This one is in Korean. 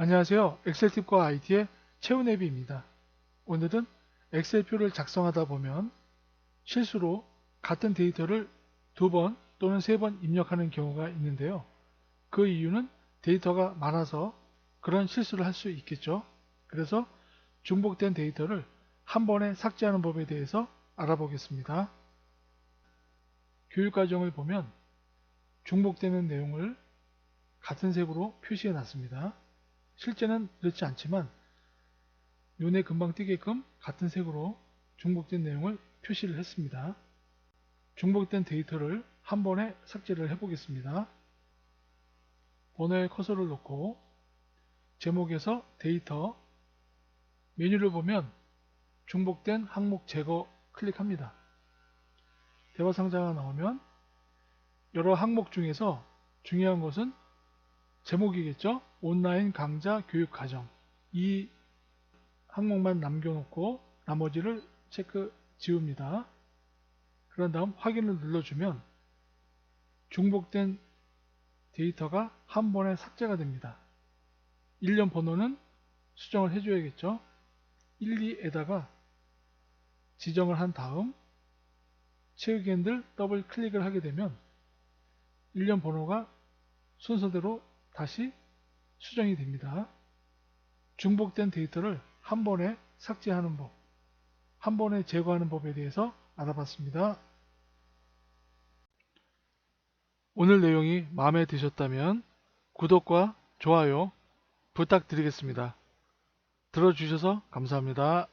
안녕하세요. 엑셀팁과 IT의 최은혜비입니다. 오늘은 엑셀표를 작성하다 보면 실수로 같은 데이터를 두 번 또는 세 번 입력하는 경우가 있는데요. 그 이유는 데이터가 많아서 그런 실수를 할 수 있겠죠. 그래서 중복된 데이터를 한 번에 삭제하는 법에 대해서 알아보겠습니다. 교육과정을 보면 중복되는 내용을 같은 색으로 표시해 놨습니다. 실제는 그렇지 않지만 눈에 금방 띄게끔 같은 색으로 중복된 내용을 표시를 했습니다. 중복된 데이터를 한 번에 삭제를 해보겠습니다. 번호에 커서를 놓고 제목에서 데이터 메뉴를 보면 중복된 항목 제거 클릭합니다. 대화 상자가 나오면 여러 항목 중에서 중요한 것은 제목이겠죠? 온라인 강좌 교육 과정. 이 항목만 남겨놓고 나머지를 체크 지웁니다. 그런 다음 확인을 눌러주면 중복된 데이터가 한 번에 삭제가 됩니다. 일련 번호는 수정을 해줘야겠죠? 1, 2에다가 지정을 한 다음 채우기 핸들 더블 클릭을 하게 되면 일련 번호가 순서대로 다시 수정이 됩니다. 중복된 데이터를 한 번에 삭제하는 법, 한 번에 제거하는 법에 대해서 알아봤습니다. 오늘 내용이 마음에 드셨다면 구독과 좋아요 부탁드리겠습니다. 들어주셔서 감사합니다.